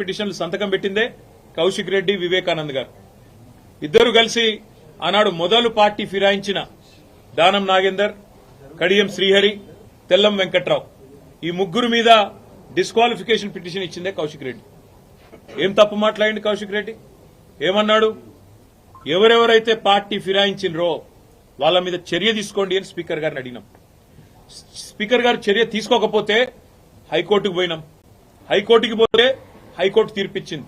పిటిషన్లు సంతకం పెట్టిందే కౌశిక్ రెడ్డి వివేకానంద్ గారు. ఇద్దరు కలిసి ఆనాడు మొదలు పార్టీ ఫిరాయించిన దానం నాగేందర్ కడియం శ్రీహరి తెల్లం వెంకట్రావు. ఈ ముగ్గురు మీద డిస్క్వాలిఫికేషన్ పిటిషన్ ఇచ్చిందే కౌశిక్ రెడ్డి. ఏం తప్పు మాట్లాడింది కౌశిక్ రెడ్డి? ఏమన్నాడు? ఎవరెవరైతే పార్టీ ఫిరాయించినరో వాళ్ళ మీద చర్య తీసుకోండి అని స్పీకర్ గారిని అడిగినాం. స్పీకర్ గారు చర్య తీసుకోకపోతే హైకోర్టుకు పోయినాం. హైకోర్టుకి పోతే హైకోర్టు తీర్పిచ్చింది.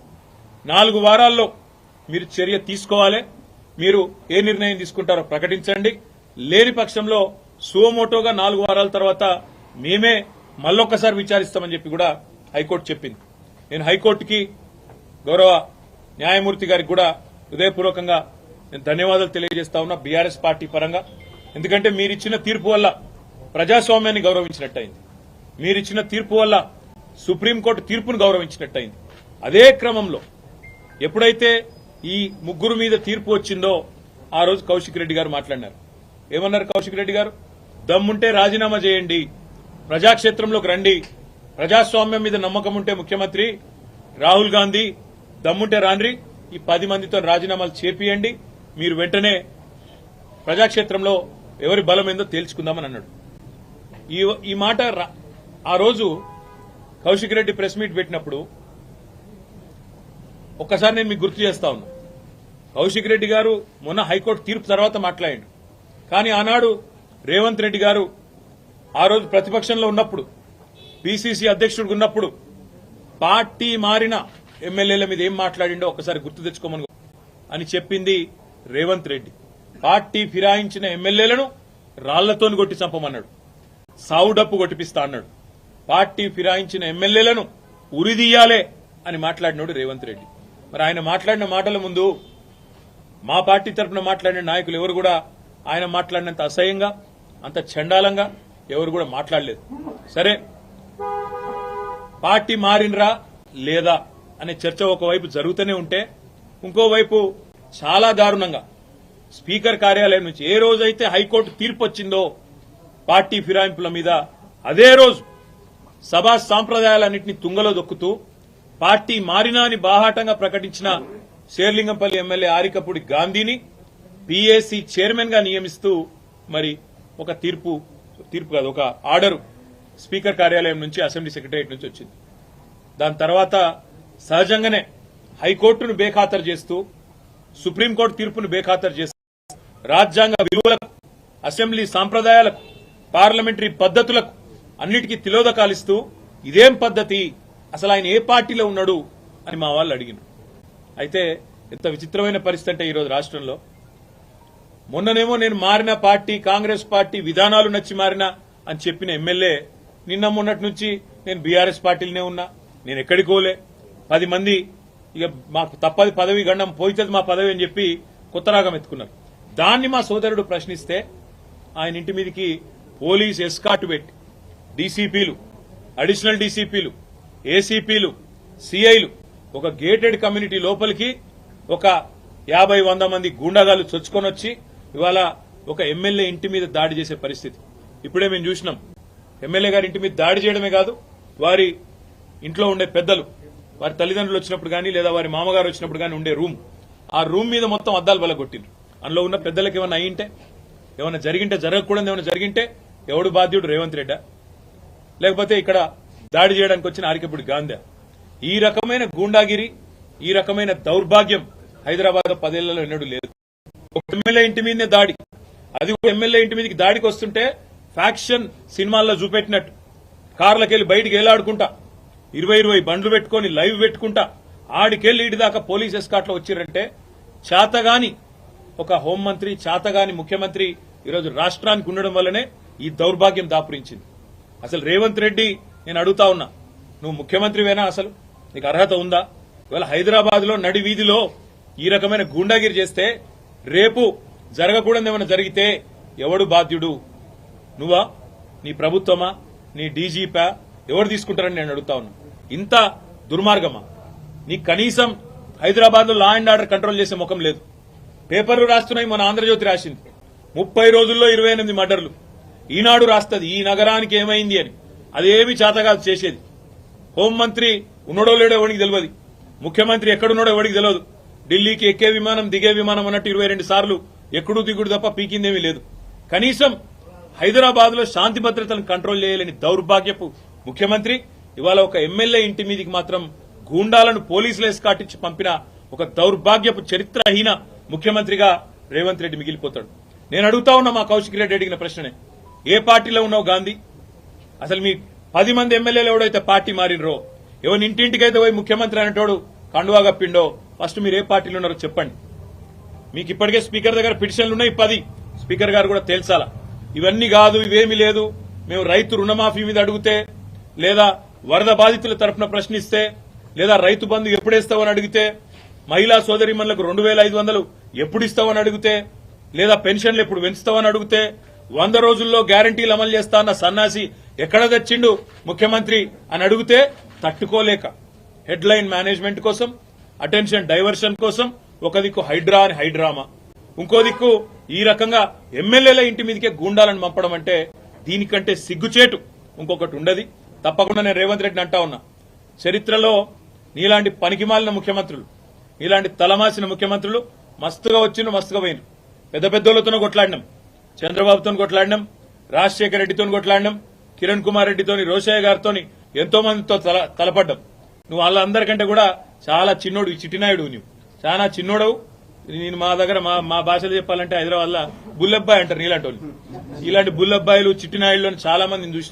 నాలుగు వారాల్లో మీరు చర్య తీసుకోవాలి. మీరు ఏ నిర్ణయం తీసుకుంటారో ప్రకటించండి. లేని పక్షంలో సువమోటోగా నాలుగు వారాల తర్వాత మేమే మళ్ళొక్కసారి విచారిస్తామని చెప్పి కూడా హైకోర్టు చెప్పింది. నేను హైకోర్టుకి గౌరవ న్యాయమూర్తి గారికి కూడా హృదయపూర్వకంగా నేను ధన్యవాదాలు తెలియజేస్తా ఉన్నా బీఆర్ఎస్ పార్టీ పరంగా. ఎందుకంటే మీరిచ్చిన తీర్పు వల్ల ప్రజాస్వామ్యాన్ని గౌరవించినట్టయింది. మీరిచ్చిన తీర్పు వల్ల సుప్రీంకోర్టు తీర్పును గౌరవించినట్టయింది. అదే క్రమంలో ఎప్పుడైతే ఈ ముగ్గురు మీద తీర్పు వచ్చిందో ఆ రోజు కౌశిక్ రెడ్డి గారు మాట్లాడినారు. ఏమన్నారు కౌశిక్ రెడ్డి గారు? దమ్ముంటే రాజీనామా చేయండి ప్రజాక్షేత్రంలోకి రండి ప్రజాస్వామ్యం మీద నమ్మకం ఉంటే ముఖ్యమంత్రి రాహుల్ గాంధీ దమ్ముంటే రాండ్రి ఈ పది మందితో రాజీనామాలు చేపియండి మీరు వెంటనే ప్రజాక్షేత్రంలో ఎవరి బలం ఏందో తేల్చుకుందామని అన్నాడు. ఈ ఈ మాట రా- ఆ రోజు కౌశిక్ రెడ్డి ప్రెస్ మీట్ పెట్టినప్పుడు ఒక్కసారి నేను మీకు గుర్తు చేస్తా ఉన్నా. కౌశిక్ రెడ్డి గారు మొన్న హైకోర్టు తీర్పు తర్వాత మాట్లాడిండు. కానీ ఆనాడు రేవంత్ రెడ్డి గారు ఆ రోజు ప్రతిపక్షంలో ఉన్నప్పుడు పిసిసి అధ్యక్షుడు ఉన్నప్పుడు పార్టీ మారిన ఎమ్మెల్యేల మీద ఏం మాట్లాడిండో ఒకసారి గుర్తు తెచ్చుకోమని అని చెప్పింది రేవంత్ రెడ్డి. పార్టీ ఫిరాయించిన ఎమ్మెల్యేలను రాళ్ళతోని కొట్టి చంపమన్నాడు. సావుడప్పు కొట్టిపిస్తా అన్నాడు. పార్టీ ఫిరాయించిన ఎమ్మెల్యేలను ఉరిదీయాలే అని మాట్లాడినాడు రేవంత్ రెడ్డి. మరి ఆయన మాట్లాడిన మాటల ముందు మా పార్టీ తరఫున మాట్లాడిన నాయకులు ఎవరు కూడా ఆయన మాట్లాడినంత అసహ్యంగా అంత చండాలంగా ఎవరు కూడా మాట్లాడలేదు. సరే పార్టీ మారినరా లేదా అనే చర్చ ఒకవైపు జరుగుతూనే ఉంటే ఇంకోవైపు చాలా దారుణంగా స్పీకర్ కార్యాలయం నుంచి ఏ రోజైతే హైకోర్టు తీర్పు వచ్చిందో పార్టీ ఫిరాయింపుల మీద అదే రోజు సభా సాంప్రదాయాలన్నింటినీ తుంగలో దొక్కుతూ పార్టీ మారినా అని బాహాటంగా ప్రకటించిన శేర్లింగంపల్లి ఎమ్మెల్యే ఆరికపూడి గాంధీని పీఏసీ చైర్మన్గా నియమిస్తూ మరి ఒక తీర్పు తీర్పు కాదు ఒక ఆర్డరు స్పీకర్ కార్యాలయం నుంచి అసెంబ్లీ సెక్రటరియట్ నుంచి వచ్చింది. దాని తర్వాత సహజంగానే హైకోర్టును బేఖాతరు చేస్తూ సుప్రీంకోర్టు తీర్పును బేఖాతరు చేస్తూ రాజ్యాంగ విలువలకు అసెంబ్లీ సాంప్రదాయాలకు పార్లమెంటరీ పద్ధతులకు అన్నిటికీ తిలోదకాలిస్తూ ఇదేం పద్ధతి? అసలు ఆయన ఏ పార్టీలో ఉన్నాడు అని మా వాళ్ళు అడిగినారు. అయితే ఎంత విచిత్రమైన పరిస్థితి అంటే ఈరోజు రాష్ట్రంలో. మొన్ననేమో నేను మారిన పార్టీ కాంగ్రెస్ పార్టీ విధానాలు నచ్చి మారినా అని చెప్పిన ఎమ్మెల్యే నిన్న మొన్నటి నుంచి నేను బీఆర్ఎస్ పార్టీలోనే ఉన్నా నేను ఎక్కడికోలే పది మంది ఇక మాకు తప్పది పదవి గండం పోయితుంది మా పదవి అని చెప్పి కొత్త రాగం ఎత్తుకున్నారు. దాన్ని మా సోదరుడు ప్రశ్నిస్తే ఆయన ఇంటి మీదకి పోలీస్ ఎస్కాట్ పెట్టి డీసీపీలు అడిషనల్ డీసీపీలు ఏసీపీలు సిఐలు ఒక గేటెడ్ కమ్యూనిటీ లోపలికి ఒక యాభై వంద మంది గూండాగాలు చొచ్చుకొని వచ్చి ఇవాళ ఒక ఎమ్మెల్యే ఇంటి మీద దాడి చేసే పరిస్థితి. ఇప్పుడే మేము చూసినాం. ఎమ్మెల్యే గారి ఇంటి మీద దాడి చేయడమే కాదు వారి ఇంట్లో ఉండే పెద్దలు వారి తల్లిదండ్రులు వచ్చినప్పుడు కానీ లేదా వారి మామగారు వచ్చినప్పుడు కానీ ఉండే రూమ్. ఆ రూమ్ మీద మొత్తం అద్దాలు బలగొట్టిండ్రు. అందులో ఉన్న పెద్దలకు ఏమైనా అయ్యింటే ఏమైనా జరిగింటే జరగకూడదు ఏమైనా జరిగింటే ఎవడు బాధ్యుడు? రేవంత్ రెడ్డా. లేకపోతే ఇక్కడ దాడి చేయడానికి వచ్చిన ఆరికపుడి గాంధీ. ఈ రకమైన గూండాగిరి ఈ రకమైన దౌర్భాగ్యం హైదరాబాద్ పదేళ్ళలో ఎన్నడూ లేదు. ఒక ఎమ్మెల్యే ఇంటి మీదనే దాడి. అది ఒక ఎమ్మెల్యే ఇంటి మీదకి దాడికి వస్తుంటే ఫ్యాక్షన్ సినిమాల్లో చూపెట్టినట్టు. కార్లకెళ్ళి బయటికి వేలాడుకుంటా ఇరవై ఇరవై బండ్లు పెట్టుకొని లైవ్ పెట్టుకుంటా. ఆడికెళ్ళి ఇటు దాకా పోలీస్ ఎస్కాట్లో వచ్చిరంటే చేతగాని ఒక హోంమంత్రి చేతగాని ముఖ్యమంత్రి ఈరోజు రాష్ట్రానికి ఉండడం వల్లనే ఈ దౌర్భాగ్యం దాపురించింది. అసలు రేవంత్ రెడ్డి నేను అడుగుతా ఉన్నా నువ్వు ముఖ్యమంత్రివేనా అసలు? నీకు అర్హత ఉందా? ఇవాళ హైదరాబాద్లో నడి వీధిలో ఈ రకమైన గూండాగిరి చేస్తే రేపు జరగకూడదు ఏమైనా జరిగితే ఎవడు బాధ్యుడు? నువ్వా? నీ ప్రభుత్వమా? నీ డీజీపా? ఎవరు తీసుకుంటారని నేను అడుగుతా ఉన్నా. ఇంత దుర్మార్గమా? నీ కనీసం హైదరాబాద్లో లా అండ్ ఆర్డర్ కంట్రోల్ చేసే ముఖం లేదు. పేపర్లు రాస్తున్నాయి మన ఆంధ్రజ్యోతి రాసింది. ముప్పై రోజుల్లో ఇరవై ఎనిమిది మర్డర్లు. ఈనాడు రాస్తుంది ఈ నగరానికి ఏమైంది అని. అదేమి చేతగాదు చేసేది. హోంమంత్రి ఉన్నడో లేడో ఎవరికి తెలియదు. ముఖ్యమంత్రి ఎక్కడున్నాడో ఎవరికి తెలియదు. ఢిల్లీకి ఎక్కే విమానం దిగే విమానం అన్నట్టు ఇరవై రెండు సార్లు ఎక్కడూ దిగుడు తప్ప పీకిందేమీ లేదు. కనీసం హైదరాబాద్లో శాంతి భద్రతలను కంట్రోల్ చేయలేని దౌర్భాగ్యపు ముఖ్యమంత్రి ఇవాళ ఒక ఎమ్మెల్యే ఇంటి మీదికి మాత్రం గూండాలను పోలీసులు ఎస్కాటించి పంపిన ఒక దౌర్భాగ్యపు చరిత్రహీన ముఖ్యమంత్రిగా రేవంత్ రెడ్డి మిగిలిపోతాడు. నేను అడుగుతా ఉన్నా మా కౌశిక్ రెడ్డి అడిగిన ప్రశ్ననే. ఏ పార్టీలో ఉన్నావు గాంధీ? అసలు మీ పది మంది ఎమ్మెల్యేలు ఎవడైతే పార్టీ మారినరో ఎవరి ఇంటింటికైతే పోయి ముఖ్యమంత్రి అనేటోడు కండువా కప్పిండో ఫస్ట్ మీరు ఏ పార్టీలో ఉన్నారో చెప్పండి. మీకు ఇప్పటికే స్పీకర్ దగ్గర పిటిషన్లు ఉన్నాయి పది. స్పీకర్ గారు కూడా తేల్చాలా. ఇవన్నీ కాదు ఇవేమీ లేదు. మేము రైతు రుణమాఫీ మీద అడిగితే లేదా వరద బాధితుల తరఫున ప్రశ్నిస్తే లేదా రైతు బంధు ఎప్పుడేస్తావని అడిగితే మహిళా సోదరిమణులకు రెండు వేల ఐదు వందలు ఎప్పుడు ఇస్తావని అడిగితే లేదా పెన్షన్లు ఎప్పుడు పెంచుతావని అడిగితే వంద రోజుల్లో గ్యారంటీలు అమలు చేస్తా అన్న సన్నాసి ఎక్కడ తెచ్చిండు ముఖ్యమంత్రి అని అడిగితే తట్టుకోలేక. హెడ్ లైన్ మేనేజ్మెంట్ కోసం అటెన్షన్ డైవర్షన్ కోసం ఒక దిక్కు హైడ్రా అని హైడ్రామా. ఇంకో దిక్కు ఈ రకంగా ఎమ్మెల్యేల ఇంటి మీదకే గూండాలను పంపడం అంటే దీనికంటే సిగ్గుచేటు ఇంకొకటి ఉండదు. తప్పకుండా నేను రేవంత్ రెడ్డిని అంటా ఉన్నా. చరిత్రలో నీలాంటి పనికిమాలిన ముఖ్యమంత్రులు నీలాంటి తలమాసిన ముఖ్యమంత్రులు మస్తుగా వచ్చిన మస్తుగా పోయిన పెద్ద పెద్దోళ్ళతో కొట్లాడినాం. చంద్రబాబుతో కొట్లాడినాం. రాజశేఖర రెడ్డితో కొట్లాడినాం. కిరణ్ కుమార్ రెడ్డితోని రోషయ్య గారితో ఎంతో మందితో తల- నువ్వు వాళ్ళందరికంటే కూడా చాలా చిన్నోడు ఈ చిట్టినాయుడు నువ్వు చాలా చిన్నోడవు. నేను మా దగ్గర మా మా భాషలో చెప్పాలంటే హైదరాబాద్లో బుల్లబ్బాయి అంటారు నీలాంటి వాళ్ళు ఇలాంటి బుల్లబ్బాయిలు చిట్టినాయుళ్ళు చాలా మందిని చూసినాం.